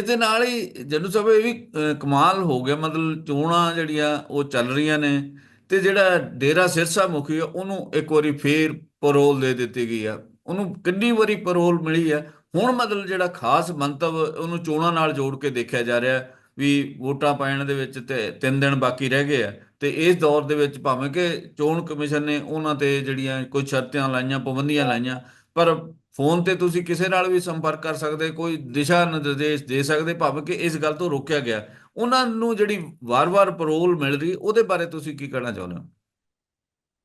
ਇਹਦੇ ਨਾਲ ਹੀ ਜਨੂ ਸਾਹਿਬ, ਇਹ ਵੀ ਕਮਾਲ ਹੋ ਗਿਆ। ਮਤਲਬ ਚੋਣਾਂ ਜਿਹੜੀਆਂ ਉਹ ਚੱਲ ਰਹੀਆਂ ਨੇ ਤੇ ਜਿਹੜਾ ਡੇਰਾ ਸਿਰਸਾ ਮੁਖੀ ਆ, ਉਹਨੂੰ ਇੱਕ ਵਾਰੀ ਫੇਰ ਪਰੋਲ ਦੇ ਦਿੱਤੀ ਗਈ ਆ। ਉਹਨੂੰ ਕਿੰਨੀ ਵਾਰੀ ਪਰੋਲ ਮਿਲੀ ਆ। ਹੁਣ ਮਤਲਬ ਜਿਹੜਾ ਖਾਸ ਮੰਤਵ, ਉਹਨੂੰ ਚੋਣਾਂ ਨਾਲ ਜੋੜ ਕੇ ਦੇਖਿਆ ਜਾ ਰਿਹਾ ਵੀ ਵੋਟਾਂ ਪੈਣ ਦੇ ਵਿੱਚ ਤੇ ਤਿੰਨ ਦਿਨ ਬਾਕੀ ਰਹਿ ਗਏ ਆ। ਤੇ ਇਸ ਦੌਰ ਦੇ ਵਿੱਚ ਭਾਵੇਂ ਕਿ ਚੋਣ ਕਮਿਸ਼ਨ ਨੇ ਉਹਨਾਂ ਤੇ ਜਿਹੜੀਆਂ ਕੁਝ ਸ਼ਰਤਾਂ ਲਾਈਆਂ, ਪਾਬੰਦੀਆਂ ਲਾਈਆਂ, ਪਰ ਫੋਨ ਤੇ ਤੁਸੀਂ ਕਿਸੇ ਨਾਲ ਵੀ ਸੰਪਰਕ ਕਰ ਸਕਦੇ, ਕੋਈ ਦਿਸ਼ਾ ਨਿਰਦੇਸ਼ ਦੇ ਸਕਦੇ, ਭਾਵੇਂ ਕਿ ਇਸ ਗੱਲ ਤੋਂ ਰੋਕਿਆ ਗਿਆ। ਉਹਨਾਂ ਨੂੰ ਜਿਹੜੀ ਵਾਰ-ਵਾਰ ਪਰੋਲ ਮਿਲ ਰਹੀ, ਉਹਦੇ ਬਾਰੇ ਤੁਸੀਂ ਕੀ ਕਹਿਣਾ ਚਾਹੁੰਦੇ ਹੋ?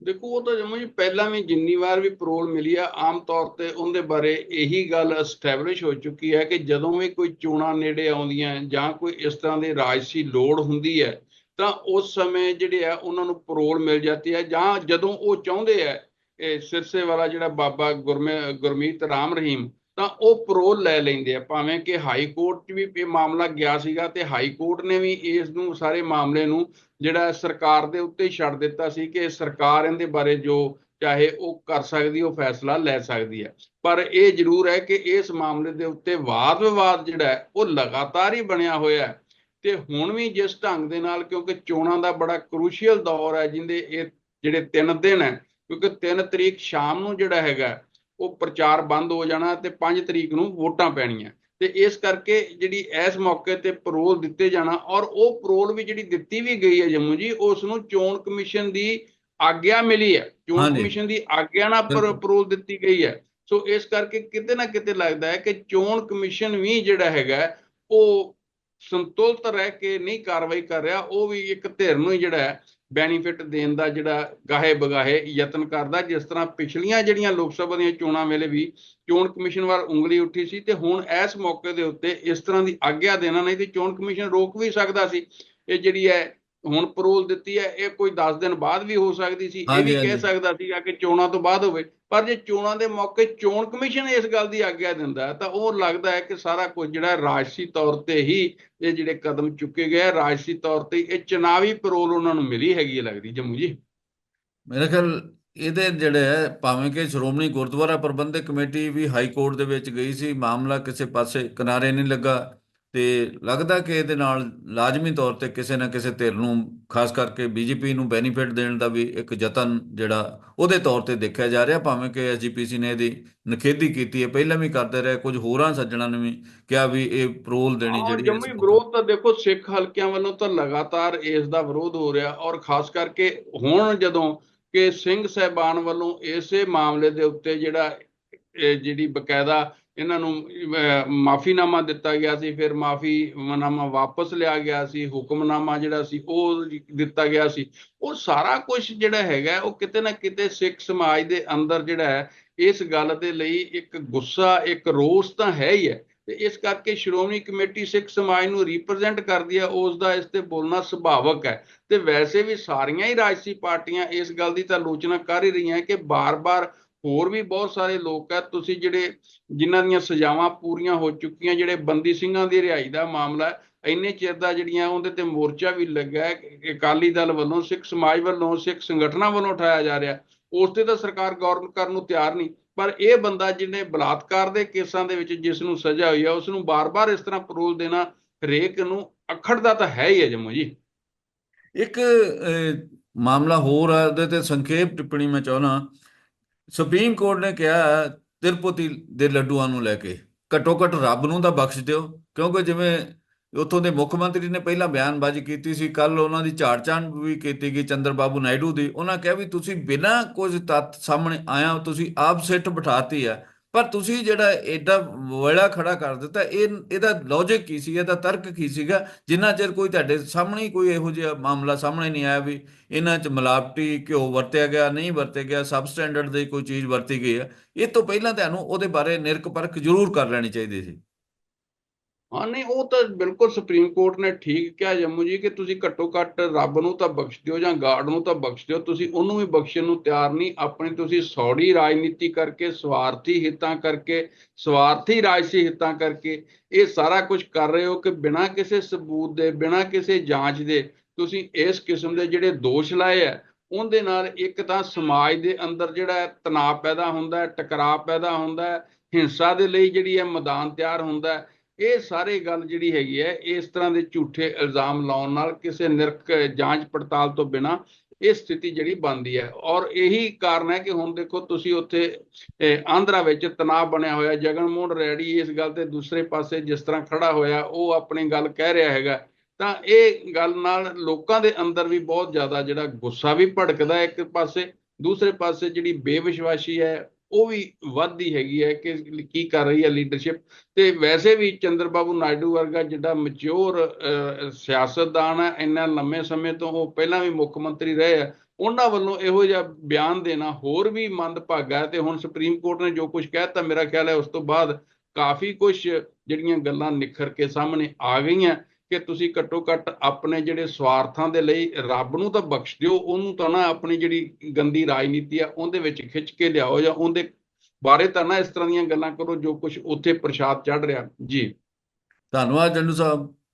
ਦੇਖੋ, ਉਹ ਤਾਂ ਜਮੂ ਜੀ ਪਹਿਲਾਂ ਵੀ ਜਿੰਨੀ ਵਾਰ ਵੀ ਪਰੋਲ ਮਿਲੀ ਆ, ਆਮ ਤੌਰ ਤੇ ਉਹਦੇ ਬਾਰੇ ਇਹੀ ਗੱਲ ਐਸਟੈਬਲਿਸ਼ ਹੋ ਚੁੱਕੀ ਹੈ ਕਿ ਜਦੋਂ ਵੀ ਕੋਈ ਚੋਣਾਂ ਨੇੜੇ ਆਉਂਦੀਆਂ ਜਾਂ ਕੋਈ ਇਸ ਤਰ੍ਹਾਂ ਦੀ ਰਾਜਸੀ ਲੋੜ ਹੁੰਦੀ ਹੈ, ਤਾਂ ਉਸ ਸਮੇਂ ਜਿਹੜੇ ਆ, ਉਹਨਾਂ ਨੂੰ ਪਰੋਲ ਮਿਲ ਜਾਂਦੀ ਹੈ ਜਾਂ ਜਦੋਂ ਉਹ ਚਾਹੁੰਦੇ ਆ ਇਹ ਸਿਰਸੇ ਵਾਲਾ ਜਿਹੜਾ ਬਾਬਾ ਗੁਰਮੇ, ਗੁਰਮੀਤ ਰਾਮ ਰਹੀਮ, ਤਾਂ ਉਹ ਪਰੋਲ ਲੈ ਲੈਂਦੇ ਆ। ਭਾਵੇਂ ਕਿ ਹਾਈ ਕੋਰਟ 'ਚ ਵੀ ਇਹ ਮਾਮਲਾ ਗਿਆ ਸੀਗਾ ਤੇ ਹਾਈ ਕੋਰਟ ਨੇ ਵੀ ਇਸ ਨੂੰ, ਸਾਰੇ ਮਾਮਲੇ ਨੂੰ ਜਿਹੜਾ ਸਰਕਾਰ ਦੇ ਉੱਤੇ ਛੱਡ ਦਿੱਤਾ ਸੀ ਕਿ ਸਰਕਾਰ ਇਹਦੇ ਬਾਰੇ ਜੋ ਚਾਹੇ ਉਹ ਕਰ ਸਕਦੀ, ਉਹ ਫੈਸਲਾ ਲੈ ਸਕਦੀ ਹੈ ਪਰ ਇਹ ਜ਼ਰੂਰ ਹੈ ਕਿ ਇਸ ਮਾਮਲੇ ਦੇ ਉੱਤੇ ਵਾਦ ਵਿਵਾਦ ਜਿਹੜਾ ਉਹ ਲਗਾਤਾਰ ਹੀ ਬਣਿਆ ਹੋਇਆ ਹੈ। ਤੇ ਹੁਣ ਵੀ ਜਿਸ ਢੰਗ ਦੇ ਨਾਲ, ਕਿਉਂਕਿ ਚੋਣਾਂ ਦਾ ਬੜਾ ਕਰੂਸ਼ੀਅਲ ਦੌਰ ਹੈ, ਜਿੰਦੇ ਇਹ ਜਿਹੜੇ ਤਿੰਨ ਦਿਨ ਹੈ ਕਿਉਂਕਿ 3 ਤਰੀਕ ਸ਼ਾਮ ਨੂੰ ਜਿਹੜਾ ਹੈਗਾ ਉਹ ਪ੍ਰਚਾਰ ਬੰਦ ਹੋ ਜਾਣਾ ਤੇ 5 ਤਰੀਕ ਨੂੰ ਵੋਟਾਂ ਪੈਣੀਆਂ ਤੇ ਇਸ ਕਰਕੇ ਜਿਹੜੀ ਇਸ ਮੌਕੇ ਤੇ ਪਰੋਲ ਦਿੱਤੇ ਜਾਣਾ ਔਰ ਉਹ ਪਰੋਲ ਵੀ ਜਿਹੜੀ ਦਿੱਤੀ ਵੀ ਗਈ ਹੈ ਜੰਮੂ ਜੀ ਉਸ ਨੂੰ ਚੋਣ ਕਮਿਸ਼ਨ ਦੀ ਆਗਿਆ ਮਿਲੀ ਹੈ ਚੋਣ। ਕਮਿਸ਼ਨ ਦੀ ਆਗਿਆ ਨਾਲ। ਪਰੋਲ ਦਿੱਤੀ ਗਈ ਹੈ ਸੋ ਇਸ ਕਰਕੇ ਕਿਤੇ ਨਾ ਕਿਤੇ ਲੱਗਦਾ ਹੈ ਕਿ ਚੋਣ ਕਮਿਸ਼ਨ ਵੀ ਜਿਹੜਾ ਹੈਗਾ ਉਹ ਸੰਤੁਲਿਤ ਰਹਿ ਕੇ ਨਹੀਂ ਕਾਰਵਾਈ ਕਰ ਰਿਹਾ ਉਹ ਵੀ ਇੱਕ ਧਿਰ ਨੂੰ ਹੀ ਜਿਹੜਾ ਹੈ ਬੈਨੀਫਿਟ ਦੇਣ ਦਾ ਜਿਹੜਾ ਗਾਹੇ ਬਗਾਹੇ ਯਤਨ ਕਰਦਾ, ਜਿਸ ਤਰ੍ਹਾਂ ਪਿਛਲੀਆਂ ਜਿਹੜੀਆਂ ਲੋਕ ਸਭਾ ਦੀਆਂ ਚੋਣਾਂ ਵੇਲੇ ਵੀ ਚੋਣ ਕਮਿਸ਼ਨ ਵੱਲ ਉਂਗਲੀ ਉੱਠੀ ਸੀ ਤੇ ਹੁਣ ਇਸ ਮੌਕੇ ਦੇ ਉੱਤੇ ਇਸ ਤਰ੍ਹਾਂ ਦੀ ਆਗਿਆ ਦੇਣਾ ਨਹੀਂ ਤੇ ਚੋਣ ਕਮਿਸ਼ਨ ਰੋਕ ਵੀ ਸਕਦਾ ਸੀ। ਇਹ ਜਿਹੜੀ ਹੈ ਹੁਣ ਪਰੋਲ ਦਿੱਤੀ ਹੈ ਇਹ ਕੋਈ 10 ਦਿਨ ਬਾਅਦ ਵੀ ਹੋ ਸਕਦੀ ਸੀ ਇਹ ਵੀ ਕਹਿ। ਸਕਦਾ ਸੀਗਾ ਕਿ ਚੋਣਾਂ ਤੋਂ ਬਾਅਦ ਹੋਵੇ ਪਰ ਜੇ ਚੋਣਾਂ ਦੇ ਮੌਕੇ ਚੋਣ ਕਮਿਸ਼ਨ ਇਸ ਗੱਲ ਦੀ ਆਗਿਆ ਦਿੰਦਾ ਤਾਂ ਉਹ ਲੱਗਦਾ ਹੈ ਕਿ ਸਾਰਾ ਕੁਝ ਜਿਹੜਾ ਰਾਜਸੀ ਤੌਰ ਤੇ ਹੀ ਇਹ ਜਿਹੜੇ ਕਦਮ ਚੁੱਕੇ ਗਏ ਆ, ਰਾਜਸੀ ਤੌਰ ਤੇ ਇਹ ਚੁਣਾਵੀ ਪਰੋਲ ਉਹਨਾਂ ਨੂੰ ਮਿਲੀ ਹੈਗੀ ਲੱਗਦੀ ਜੰਮੂ ਜੀ ਮੇਰੇ ਖਿਆਲ ਇਹਦੇ ਜਿਹੜੇ ਹੈ ਭਾਵੇਂ ਕਿ ਸ਼੍ਰੋਮਣੀ ਗੁਰਦੁਆਰਾ ਪ੍ਰਬੰਧਕ ਕਮੇਟੀ ਵੀ ਹਾਈ ਕੋਰਟ ਦੇ ਵਿੱਚ ਗਈ ਸੀ ਮਾਮਲਾ ਕਿਸੇ ਪਾਸੇ ਕਿਨਾਰੇ ਨਹੀਂ ਲੱਗਾ ਤੇ ਲੱਗਦਾ ਕਿ ਇਹਦੇ ਨਾਲ ਲਾਜ਼ਮੀ ਤੌਰ ਤੇ ਕਿਸੇ ਨਾ ਕਿਸੇ ਧਿਰ ਨੂੰ ਖਾਸ ਕਰਕੇ ਬੀਜੇਪੀ ਨੂੰ ਬੈਨੀਫਿਟ ਦੇਣ ਦਾ ਵੀ ਇੱਕ ਯਤਨ ਜਿਹੜਾ ਉਹਦੇ ਤੌਰ ਤੇ ਦੇਖਿਆ ਜਾ ਰਿਹਾ ਭਾਵੇਂ ਕਿ ਐਸਜੀਪੀਸੀ ਨੇ ਇਹਦੀ ਨਿਖੇਧੀ ਕੀਤੀ ਹੈ। ਪਹਿਲਾਂ ਵੀ ਕਰਦੇ ਰਹੇ ਕੁਝ ਹੋਰਾਂ ਸੱਜਣਾਂ ਨੇ ਵੀ ਕਿਹਾ ਵੀ ਇਹ ਪਰੋਲ ਦੇਣੀ ਜਿਹੜੀ ਜੰਮੂ ਹੈ ਹੀ ਵਿਰੋਧ ਤਾਂ ਦੇਖੋ ਸਿੱਖ ਹਲਕਿਆਂ ਵੱਲੋਂ ਤਾਂ ਲਗਾਤਾਰ ਇਸ ਦਾ ਵਿਰੋਧ ਹੋ ਰਿਹਾ ਔਰ ਖਾਸ ਕਰਕੇ ਹੁਣ ਜਦੋਂ ਕਿ ਸਿੰਘ ਸਹਿਬਾਨ ਵੱਲੋਂ ਇਸੇ ਮਾਮਲੇ ਦੇ ਉੱਤੇ ਜਿਹੜਾ ਇਹ ਜਿਹੜੀ ਬਕਾਇਦਾ ਇਹਨਾਂ ਨੂੰ ਮਾਫੀਨਾਮਾ ਦਿੱਤਾ ਗਿਆ ਸੀ, ਫਿਰ ਮਾਫੀਨਾਮਾ ਵਾਪਸ ਲਿਆ ਗਿਆ ਸੀ, ਹੁਕਮਨਾਮਾ ਜਿਹੜਾ ਸੀ, ਉਹ ਦਿੱਤਾ ਗਿਆ ਸੀ। ਉਹ ਸਾਰਾ ਕੁਝ ਜਿਹੜਾ ਹੈਗਾ, ਉਹ ਕਿਤੇ ਨਾ ਕਿਤੇ ਸਿੱਖ ਸਮਾਜ ਦੇ ਅੰਦਰ ਜਿਹੜਾ ਹੈ, ਇਸ ਗੱਲ ਦੇ ਲਈ ਇੱਕ ਗੁੱਸਾ, ਇੱਕ ਰੋਸ ਤਾਂ ਹੈ ਹੀ ਹੈ। ਤੇ ਇਸ ਕਰਕੇ ਸ਼੍ਰੋਮਣੀ ਕਮੇਟੀ ਸਿੱਖ ਸਮਾਜ ਨੂੰ ਰਿਪਰੈਜ਼ੈਂਟ ਕਰਦੀ ਹੈ, ਉਸ ਦਾ ਇਸ ਤੇ ਬੋਲਣਾ ਸੁਭਾਵਕ ਹੈ। ਤੇ ਵੈਸੇ ਵੀ ਸਾਰੀਆਂ ਹੀ ਰਾਜਸੀ ਪਾਰਟੀਆਂ ਇਸ ਗੱਲ ਦੀ ਤਾਂ ਆਲੋਚਨਾ ਕਰ ਹੀ ਰਹੀਆਂ ਕਿ ਬਾਰ-ਬਾਰ ਹੋਰ ਵੀ ਬਹੁਤ ਸਾਰੇ ਲੋਕ ਹੈ ਤੁਸੀਂ ਜਿਹੜੇ ਜਿਨ੍ਹਾਂ ਦੀਆਂ ਸਜ਼ਾਵਾਂ ਪੂਰੀਆਂ ਹੋ ਚੁੱਕੀਆਂ, ਜਿਹੜੇ ਬੰਦੀ ਸਿੰਘਾਂ ਦੀ ਰਿਹਾਈ ਦਾ ਮਾਮਲਾ ਇੰਨੇ ਚਿਰ ਦਾ ਜਿਹੜੀਆਂ ਉਹਦੇ ਤੇ ਮੋਰਚਾ ਵੀ ਲੱਗਾ ਅਕਾਲੀ ਦਲ ਵੱਲੋਂ, ਸਿੱਖ ਸਮਾਜ ਵੱਲੋਂ, ਸਿੱਖ ਸੰਗਠਨਾਂ ਵੱਲੋਂ ਉਠਾਇਆ ਜਾ ਰਿਹਾ, ਉਸ ਤੇ ਤਾਂ ਸਰਕਾਰ ਗੌਰ ਕਰਨ ਨੂੰ ਤਿਆਰ ਨਹੀਂ, ਪਰ ਇਹ ਬੰਦਾ ਜਿਹਨੇ ਬਲਾਤਕਾਰ ਦੇ ਕੇਸਾਂ ਦੇ ਵਿੱਚ ਜਿਸ ਨੂੰ ਸਜ਼ਾ ਹੋਈ ਹੈ ਉਸ ਨੂੰ ਬਾਰ-ਬਾਰ ਇਸ ਤਰ੍ਹਾਂ ਪਰੋਲ ਦੇਣਾ ਹਰੇਕ ਨੂੰ ਅਖੜਦਾ ਤਾਂ ਹੈ ਹੀ ਹੈ ਜੰਮੂ ਜੀ। ਇੱਕ ਮਾਮਲਾ ਹੋਰ ਆ, ਉਹਦੇ ਤੇ ਸੰਖੇਪ ਟਿੱਪਣੀ ਮੈਂ ਚਾਹਣਾ ਸੁਪਰੀਮ ਕੋਰਟ ਨੇ ਕਿਹਾ, ਤਿਰਪਤੀ ਦੇ ਲੱਡੂਆਂ ਨੂੰ ਲੈ ਕੇ। ਘੱਟੋ ਘੱਟ ਰੱਬ ਨੂੰ ਤਾਂ ਬਖਸ਼ ਦਿਓ, ਕਿਉਂਕਿ ਜਿਵੇਂ ਉੱਥੋਂ ਦੇ ਮੁੱਖ ਮੰਤਰੀ ਨੇ ਪਹਿਲਾਂ ਬਿਆਨਬਾਜ਼ੀ ਕੀਤੀ ਸੀ ਕੱਲ ਉਹਨਾਂ ਦੀ ਝਾੜ-ਝਾੜ ਵੀ ਕੀਤੀ ਗਈ ਚੰਦਰ ਬਾਬੂ ਨਾਇਡੂ ਦੀ। ਉਹਨਾਂ ਕਿਹਾ ਵੀ ਤੁਸੀਂ ਬਿਨਾਂ ਕੁਝ ਤੱਥ ਸਾਹਮਣੇ ਆਇਆ, ਤੁਸੀਂ ਆਪ ਸਿੱਟ ਬਿਠਾਤੀ ਆ। ਪਰ ਤੁਸੀਂ ਜਿਹੜਾ ਐਡਾ ਵੇਲਾ ਖੜਾ ਕਰ ਦਿੱਤਾ, ਇਹ, ਇਹਦਾ ਲੌਜਿਕ ਕੀ ਸੀ? ਇਹਦਾ ਤਰਕ ਕੀ ਸੀਗਾ? ਜਿੰਨਾ ਚਿਰ ਕੋਈ ਤੁਹਾਡੇ ਸਾਹਮਣੇ ਹੀ ਕੋਈ ਇਹੋ ਜਿਹਾ ਮਾਮਲਾ ਸਾਹਮਣੇ ਨਹੀਂ ਆਇਆ ਵੀ ਇਹਨਾਂ 'ਚ ਮਿਲਾਵਟੀ ਘਿਓ ਵਰਤਿਆ ਗਿਆ, ਨਹੀਂ ਵਰਤਿਆ ਗਿਆ ਸਬ ਸਟੈਂਡਰਡ ਦੀ ਕੋਈ ਚੀਜ਼ ਵਰਤੀ ਗਈ ਹੈ ਇਹ ਤੋਂ ਪਹਿਲਾਂ ਤੁਹਾਨੂੰ ਉਹਦੇ ਬਾਰੇ ਨਿਰਕ ਪਰਖ ਜ਼ਰੂਰ ਕਰ ਲੈਣੀ ਚਾਹੀਦੀ ਸੀ। ਹਾਂ, ਨਹੀਂ, ਉਹ ਤਾਂ ਬਿਲਕੁਲ ਸੁਪਰੀਮ ਕੋਰਟ ਨੇ ਠੀਕ ਕਿਹਾ ਜੰਮੂ ਜੀ ਕਿ ਤੁਸੀਂ ਘੱਟੋ ਘੱਟ ਰੱਬ ਨੂੰ ਤਾਂ ਬਖਸ਼ ਦਿਓ ਜਾਂ ਗਾਰਡ ਨੂੰ ਤਾਂ ਬਖਸ਼ ਦਿਓ, ਤੁਸੀਂ ਉਹਨੂੰ ਵੀ ਬਖਸ਼ਣ ਨੂੰ ਤਿਆਰ ਨਹੀਂ, ਆਪਣੀ ਤੁਸੀਂ ਸੌੜੀ ਰਾਜਨੀਤੀ ਕਰਕੇ, ਸਵਾਰਥੀ ਹਿੱਤਾਂ ਕਰਕੇ, ਸਵਾਰਥੀ ਰਾਜਸੀ ਹਿੱਤਾਂ ਕਰਕੇ ਇਹ ਸਾਰਾ ਕੁਝ ਕਰ ਰਹੇ ਹੋ ਕਿ ਬਿਨਾਂ ਕਿਸੇ ਸਬੂਤ ਦੇ, ਬਿਨਾਂ ਕਿਸੇ ਜਾਂਚ ਦੇ ਤੁਸੀਂ ਇਸ ਕਿਸਮ ਦੇ ਜਿਹੜੇ ਦੋਸ਼ ਲਾਏ ਆ, ਉਹਦੇ ਨਾਲ ਇੱਕ ਤਾਂ ਸਮਾਜ ਦੇ ਅੰਦਰ ਜਿਹੜਾ ਤਣਾਅ ਪੈਦਾ ਹੁੰਦਾ ਹੈ ਟਕਰਾਅ ਪੈਦਾ ਹੁੰਦਾ ਹੈ ਹਿੰਸਾ ਦੇ ਲਈ ਜਿਹੜੀ ਹੈ ਮੈਦਾਨ ਤਿਆਰ ਹੁੰਦਾ ਹੈ ਇਹ ਸਾਰੇ ਗੱਲ ਜਿਹੜੀ ਹੈਗੀ ਹੈ, ਇਸ ਤਰ੍ਹਾਂ ਦੇ ਝੂਠੇ ਇਲਜ਼ਾਮ ਲਾਉਣ ਨਾਲ ਕਿਸੇ ਨਿਰਖ ਜਾਂਚ ਪੜਤਾਲ ਤੋਂ ਬਿਨਾ ਇਹ ਸਥਿਤੀ ਜਿਹੜੀ ਬਣਦੀ ਹੈ। ਔਰ ਇਹੀ ਕਾਰਨ ਹੈ ਕਿ ਹੁਣ ਦੇਖੋ ਤੁਸੀਂ ਉੱਥੇ ਆਂਧਰਾ ਵਿੱਚ ਤਣਾਅ ਬਣਿਆ ਹੋਇਆ, ਜਗਨ ਮੋਹਨ ਰੈਡੀ ਇਸ ਗੱਲ ਤੇ ਦੂਸਰੇ ਪਾਸੇ ਜਿਸ ਤਰ੍ਹਾਂ ਖੜਾ ਹੋਇਆ, ਉਹ ਆਪਣੀ ਗੱਲ ਕਹਿ ਰਿਹਾ ਹੈਗਾ। ਤਾਂ ਇਹ ਗੱਲ ਨਾਲ ਲੋਕਾਂ ਦੇ ਅੰਦਰ ਵੀ ਬਹੁਤ ਜ਼ਿਆਦਾ ਜਿਹੜਾ ਗੁੱਸਾ ਵੀ ਭੜਕਦਾ ਇੱਕ ਪਾਸੇ, ਦੂਸਰੇ ਪਾਸੇ ਜਿਹੜੀ ਬੇਵਿਸ਼ਵਾਸੀ ਹੈ ਉਹ ਵੀ ਵੱਧਦੀ ਹੈਗੀ ਹੈ ਕਿ ਕੀ ਕਰ ਰਹੀ ਹੈ ਲੀਡਰਸ਼ਿਪ ਤੇ ਵੈਸੇ ਵੀ ਚੰਦਰ ਬਾਬੂ ਨਾਇਡੂ ਵਰਗਾ ਜਿਹੜਾ ਮੈਚੁਰ ਸਿਆਸਤਦਾਨ ਹੈ, ਇੰਨਾ ਲੰਮੇ ਸਮੇਂ ਤੋਂ ਉਹ ਪਹਿਲਾਂ ਵੀ ਮੁੱਖ ਮੰਤਰੀ ਰਹੇ ਆ ਉਹਨਾਂ ਵੱਲੋਂ ਇਹੋ ਜਿਹਾ ਬਿਆਨ ਦੇਣਾ ਹੋਰ ਵੀ ਮੰਦਭਾਗਾ ਹੈ। ਤੇ ਹੁਣ ਸੁਪਰੀਮ ਕੋਰਟ ਨੇ ਜੋ ਕੁਝ ਕਹਿਤਾ ਮੇਰਾ ਖਿਆਲ ਹੈ ਉਸ ਤੋਂ ਬਾਅਦ ਕਾਫੀ ਕੁਝ ਜਿਹੜੀਆਂ ਗੱਲਾਂ ਨਿਖਰ ਕੇ ਸਾਹਮਣੇ ਆ ਗਈਆਂ। ਕਿ ਤੁਸੀਂ ਘੱਟੋ ਘੱਟ ਆਪਣੇ ਜਿਹੜੇ ਸਵਾਰਥਾਂ ਦੇ ਲਈ ਰੱਬ ਨੂੰ ਤਾਂ ਬਖਸ਼ ਦਿਓ, ਉਹਨੂੰ ਤਾਂ ਨਾ ਆਪਣੀ ਜਿਹੜੀ ਗੰਦੀ ਰਾਜਨੀਤੀ ਆ, ਉਹਦੇ ਵਿੱਚ ਖਿੱਚ ਕੇ ਲਿਆਓ ਜਾਂ ਉਹਦੇ ਬਾਰੇ ਤਾਂ ਨਾ ਇਸ ਤਰ੍ਹਾਂ ਦੀਆਂ ਗੱਲਾਂ ਕਰੋ ਜੋ ਕੁਝ ਉੱਥੇ ਪ੍ਰਸ਼ਾਦ ਚੜ ਰਿਹਾ। ਜੀ। ਧੰਨਵਾਦ ਜੰਡੂ ਸਾਹਿਬ।